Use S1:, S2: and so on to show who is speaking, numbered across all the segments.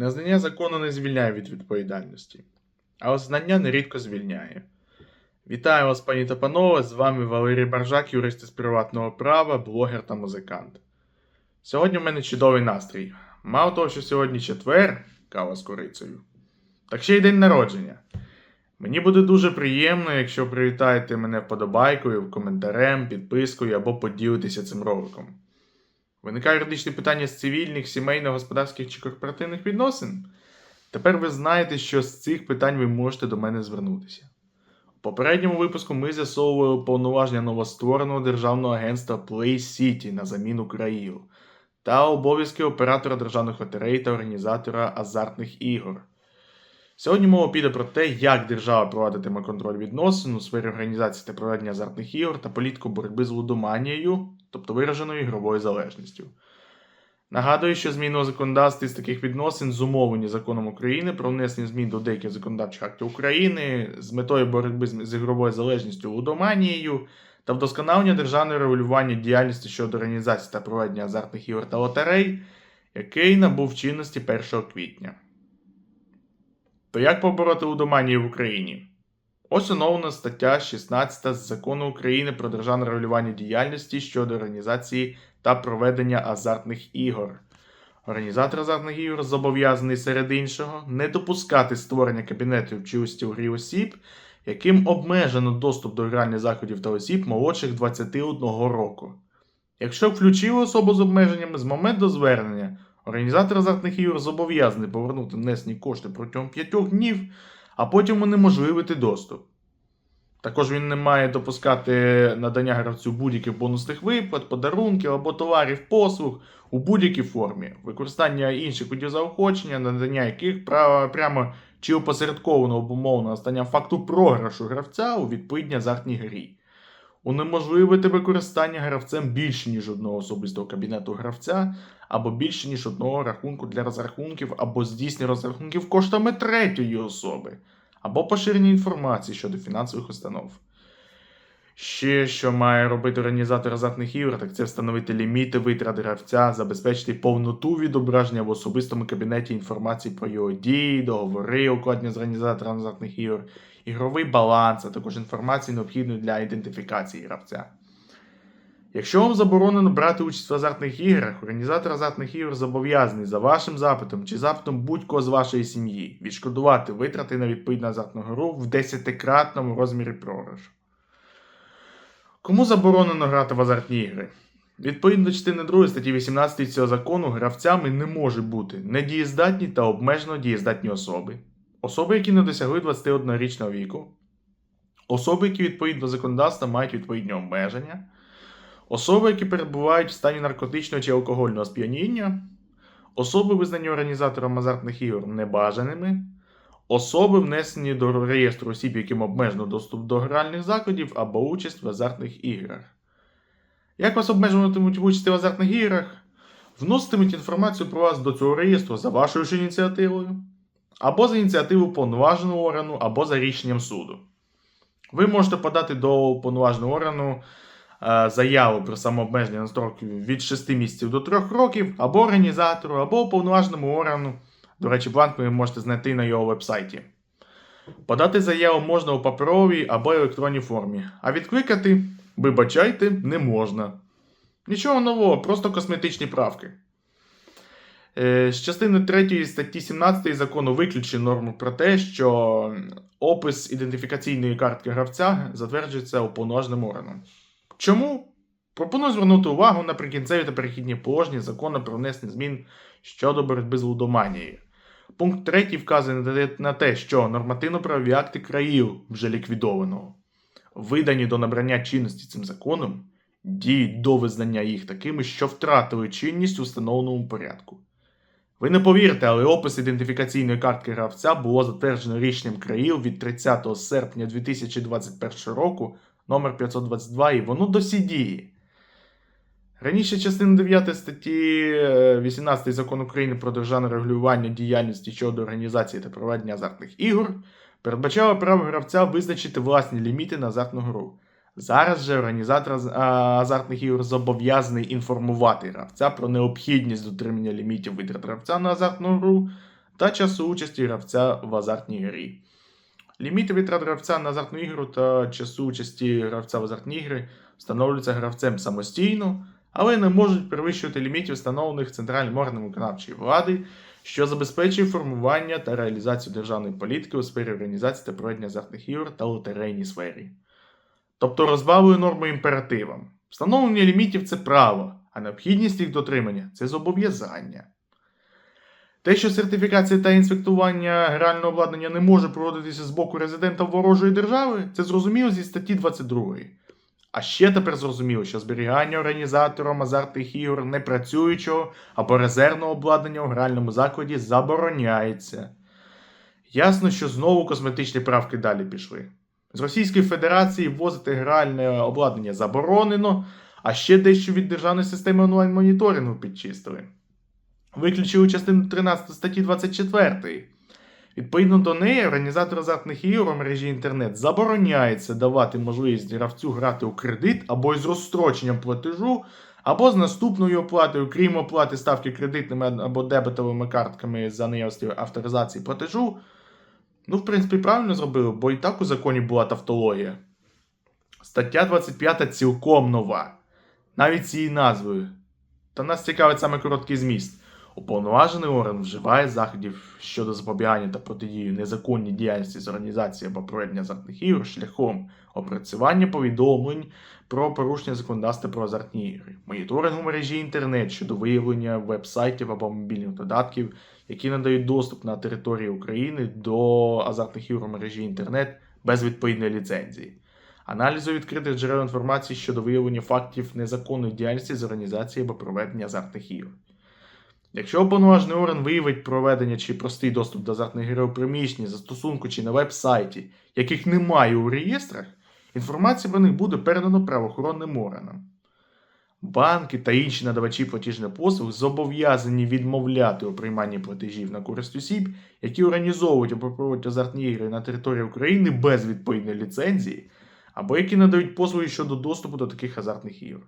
S1: Незнання закону не звільняє від відповідальності, а знання нерідко звільняє. Вітаю вас, пані та панове! З вами Валерій Баржак, юрист із приватного права, блогер та музикант. Сьогодні в мене чудовий настрій. Мало того, що сьогодні четвер, кава з корицею, так ще й день народження. Мені буде дуже приємно, якщо привітаєте мене вподобайкою, коментарем, підпискою або поділитеся цим роликом. Виникає юридичне питання з цивільних, сімейних, господарських чи корпоративних відносин. Тепер ви знаєте, що з цих питань ви можете до мене звернутися. У попередньому випуску ми з'ясовували повноваження новоствореного державного агентства Play City на заміну країв та обов'язки оператора державних лотерей та організатора азартних ігор. Сьогодні мова піде про те, як держава проводитиме контроль відносин у сфері організації та проведення азартних ігор та політику боротьби з лудоманією, тобто вираженою ігровою залежністю. Нагадую, що зміни у законодавстві з таких відносин зумовлені законом України про внесення змін до деяких законодавчих актів України з метою боротьби з ігровою залежністю лудоманією та вдосконалення державного регулювання діяльності щодо організації та проведення азартних ігор та лотерей, який набув чинності 1 квітня. То як побороти лудоманію в Україні? Ось оновлена стаття 16 з закону України про державне регулювання діяльності щодо організації та проведення азартних ігор. Організатор азартних ігор зобов'язаний серед іншого не допускати створення кабінетів чи устів грі осіб, яким обмежено доступ до гральних заходів та осіб молодших 21 року. Якщо включили особу з обмеженнями з моменту звернення, організатор азартних ігор зобов'язаний повернути внесені кошти протягом 5 днів, а потім унеможливити доступ. Також він не має допускати надання гравцю будь-яких бонусних виплат, подарунків або товарів послуг у будь-якій формі, використання інших кодів заохочення, надання яких прямо чи опосередковано обумовлено настанням факту програшу гравця у відповідній азартній грі. Унеможливити використання гравцем більше, ніж одного особистого кабінету гравця, або більше, ніж одного рахунку для розрахунків, або здійснення розрахунків коштами третьої особи або поширення інформації щодо фінансових установ. Ще що має робити організатор азартних ігор, так це встановити ліміти витрат гравця, забезпечити повноту відображення в особистому кабінеті інформації про його дії, договори, укладення з організатором азартних ігор, ігровий баланс, а також інформації, необхідної для ідентифікації гравця. Якщо вам заборонено брати участь в азартних іграх, організатор азартних ігор зобов'язаний за вашим запитом чи запитом будь-кого з вашої сім'ї відшкодувати витрати на відповідну азартну гру в 10-кратному розмірі програшу. Кому заборонено грати в азартні ігри? Відповідно до частини 2 статті 18 цього закону, гравцями не можуть бути недієздатні та обмежено дієздатні особи, особи, які не досягли 21-річного віку, особи, які відповідно законодавства мають відповідні обмеження. Особи, які перебувають в стані наркотичного чи алкогольного сп'яніння, особи, визнані організатором азартних ігор небажаними, особи, внесені до реєстру осіб, яким обмежено доступ до гральних закладів або участь в азартних іграх. Як вас обмежуватимуть в участі в азартних іграх? Вноситимуть інформацію про вас до цього реєстру за вашою ж ініціативою, або за ініціативу повноваженого органу, або за рішенням суду. Ви можете подати до повноваженого органу е, заяву про самообмеження на строк від 6 місяців до 3 років, або організатору, або уповноваженому органу. До речі, бланк ви можете знайти на його вебсайті. Подати заяву можна у паперовій або електронній формі, а відкликати, вибачайте, не можна. Нічого нового, просто косметичні правки. Е, З частини 3 статті 17 закону виключено норму про те, що опис ідентифікаційної картки гравця затверджується уповноваженим органом. Чому? Пропоную звернути увагу на прикінцеві та перехідні положення закону про внесення змін щодо боротьби з лудоманією. Пункт 3 вказує на те- що нормативно-правові акти країв вже ліквідовано, видані до набрання чинності цим законом, діють до визнання їх такими, що втратили чинність у встановленому порядку. Ви не повірите, але опис ідентифікаційної картки гравця було затверджено рішенням країв від 30 серпня 2021 року номер 522 і воно досі діє. Раніше частина 9 статті е, 18 закону України про державне регулювання діяльності щодо організації та проведення азартних ігор передбачала право гравця визначити власні ліміти на азартну гру. Зараз же організатор азартних ігор зобов'язаний інформувати гравця про необхідність дотримання лімітів витрат гравця на азартну гру та часу участі гравця в азартній грі. Ліміти витрат гравця на азартну ігру та часу участі гравця в азартні ігри встановлюються гравцем самостійно, але не можуть перевищувати лімітів, встановлених центральним органом виконавчої влади, що забезпечує формування та реалізацію державної політики у сфері організації та проведення азартних ігор та лотерейній сфері. Тобто розбавлює норми імперативом. Встановлення лімітів це право, а необхідність їх дотримання це зобов'язання. Те, що сертифікація та інспектування грального обладнання не може проводитися з боку резидента ворожої держави, це зрозуміло зі статті 22. А ще тепер зрозуміло, що зберігання організатором азартних ігор непрацюючого або резервного обладнання у гральному закладі забороняється. Ясно, що знову косметичні правки далі пішли. З Російської Федерації ввозити гральне обладнання заборонено, а ще дещо від державної системи онлайн-моніторингу підчистили. Виключили частину 13 статті 24. Відповідно до неї, організатор азартних ігор у мережі інтернет забороняється давати можливість гравцю грати у кредит або із розстроченням платежу, або з наступною оплатою, крім оплати ставки кредитними або дебетовими картками за наявності авторизації платежу. Ну, в принципі, правильно зробили, бо і так у законі була тавтологія. Стаття 25 цілком нова. Навіть з її назвою. Та нас цікавить саме короткий зміст. Уповноважений орган вживає заходів щодо запобігання та протидії незаконній діяльності з організації або проведення азартних ігор шляхом опрацювання повідомлень про порушення законодавства про азартні ігри, моніторингу мережі інтернет щодо виявлення веб-сайтів або мобільних додатків, які надають доступ на території України до азартних ігор мережі інтернет без відповідної ліцензії. Аналізу відкритих джерел інформації щодо виявлення фактів незаконної діяльності з організації або проведення азартних ігор. Якщо уповноважений орган виявить проведення чи простий доступ до азартних гри у приміщенні, застосунку чи на веб-сайті, яких немає у реєстрах, інформація про них буде передана правоохоронним органам. Банки та інші надавачі платіжних послуг зобов'язані відмовляти у прийманні платежів на користь осіб, які організовують або проводять азартні ігри на території України без відповідної ліцензії, або які надають послуги щодо доступу до таких азартних ігор.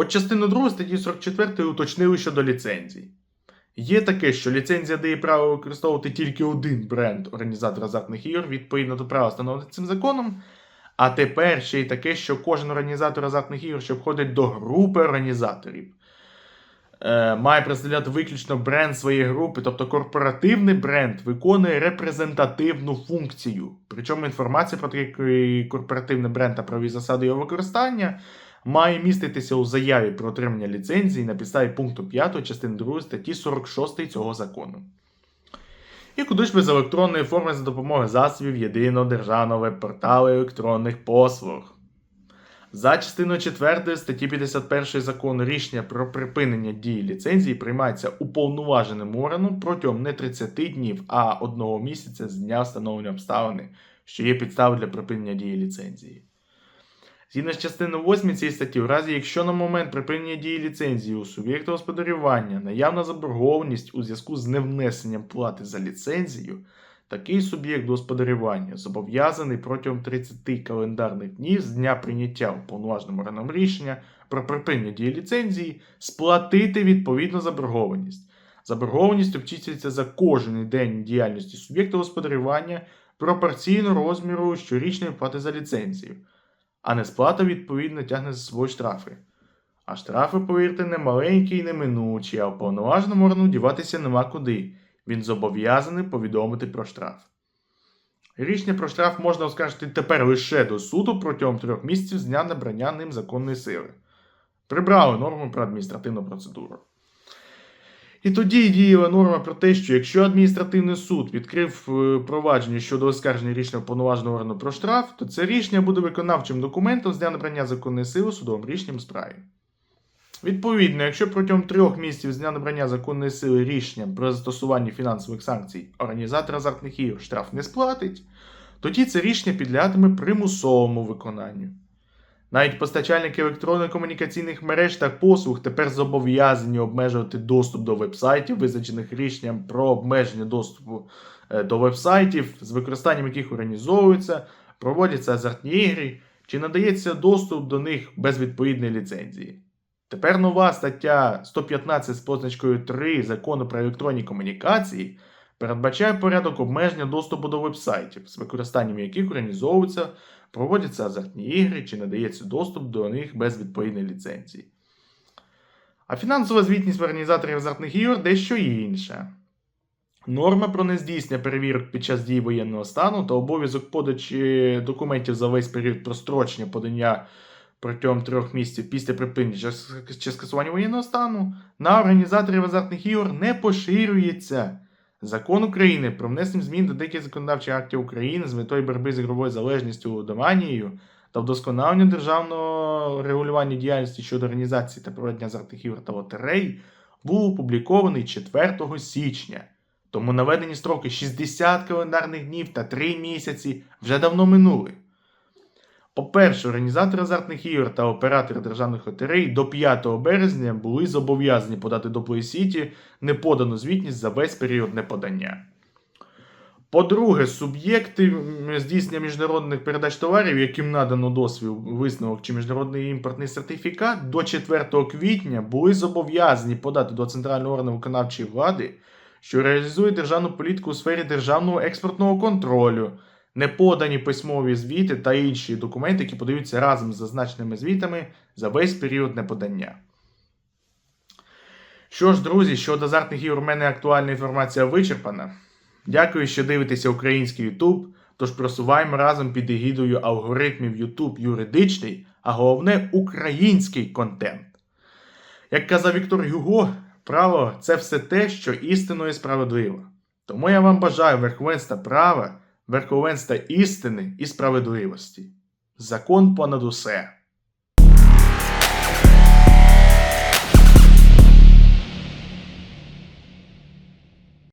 S1: От частину 2 статті 44 уточнили щодо ліцензій. Є таке, що ліцензія дає право використовувати тільки один бренд організатора азартних ігор відповідно до права, встановленого цим законом. А тепер ще й таке, що кожен організатор азартних ігор, що входить до групи організаторів, е, має представляти виключно бренд своєї групи, тобто корпоративний бренд виконує репрезентативну функцію. Причому інформація про такий корпоративний бренд та праві засади його використання має міститися у заяві про отримання ліцензії на підставі пункту 5 частини 2 статті 46 цього закону. І куди ж без електронної форми за допомогою засобів єдиного державного веб-порталу електронних послуг. За частиною 4 статті 51 закону рішення про припинення дії ліцензії приймається уповноваженим органом протягом не 30 днів, а одного місяця з дня встановлення обставини, що є підставою для припинення дії ліцензії. Згідно з частиною 8 цієї статті, в разі якщо на момент припинення дії ліцензії у суб'єкта господарювання наявна заборгованість у зв'язку з невнесенням плати за ліцензію, такий суб'єкт господарювання зобов'язаний протягом 30 календарних днів з дня прийняття уповноваженим органом рішення про припинення дії ліцензії сплатити відповідну заборгованість. Заборгованість обчислюється за кожен день діяльності суб'єкта господарювання пропорційно розміру щорічної плати за ліцензію а несплата відповідно тягне за собою штрафи. А штрафи, повірте, не маленькі і неминучі, а уповноваженому органу діватися нема куди. Він зобов'язаний повідомити про штраф. Рішення про штраф можна оскаржити тепер лише до суду протягом трьох місяців з дня набрання ним законної сили. Прибрали норму про адміністративну процедуру. І тоді діяла норма про те, що якщо адміністративний суд відкрив е, провадження щодо оскарження рішення повноваженого органу про штраф, то це рішення буде виконавчим документом з дня набрання законної сили судовим рішенням справі. Відповідно, якщо протягом трьох місяців з дня набрання законної сили рішення про застосування фінансових санкцій організатор азартних ігор штраф не сплатить, тоді це рішення підлягатиме примусовому виконанню. Навіть постачальники електронно-комунікаційних мереж та послуг тепер зобов'язані обмежувати доступ до вебсайтів, визначених рішенням про обмеження доступу е, до вебсайтів, з використанням яких організовуються, проводяться азартні ігри, чи надається доступ до них без відповідної ліцензії. Тепер нова стаття 115 з позначкою 3 закону про електронні комунікації передбачає порядок обмеження доступу до вебсайтів, з використанням яких організовуються, проводяться азартні ігри чи надається доступ до них без відповідної ліцензії. А фінансова звітність в організаторів азартних ігор дещо інша. Норма про нездійснення перевірок під час дії воєнного стану та обов'язок подачі документів за весь період прострочення подання протягом трьох місяців після припинення чи скасування воєнного стану на організаторів азартних ігор не поширюється. Закон України про внесення змін до деяких законодавчих актів України з метою боротьби з ігровою залежністю лудоманією та вдосконалення державного регулювання діяльності щодо організації та проведення азартних ігор та лотерей був опублікований 4 січня. Тому наведені строки 60 календарних днів та 3 місяці вже давно минули. По-перше, організатори азартних ігор та оператори державних лотерей до 5 березня були зобов'язані подати до PlayCity неподану звітність за весь період неподання. По-друге, суб'єкти здійснення міжнародних передач товарів, яким надано дозвіл, висновок чи міжнародний імпортний сертифікат, до 4 квітня були зобов'язані подати до центрального органу виконавчої влади, що реалізує державну політику у сфері державного експортного контролю, неподані письмові звіти та інші документи, які подаються разом з зазначеними звітами за весь період неподання. Що ж, друзі, щодо азартних ігор, у мене актуальна інформація вичерпана. Дякую, що дивитеся український YouTube. Тож просуваємо разом під егідою алгоритмів YouTube юридичний, а головне український контент. Як казав Віктор Юго, право це все те, що істинно і справедливо. Тому я вам бажаю верховенства права, верховенства істини і справедливості. Закон понад усе.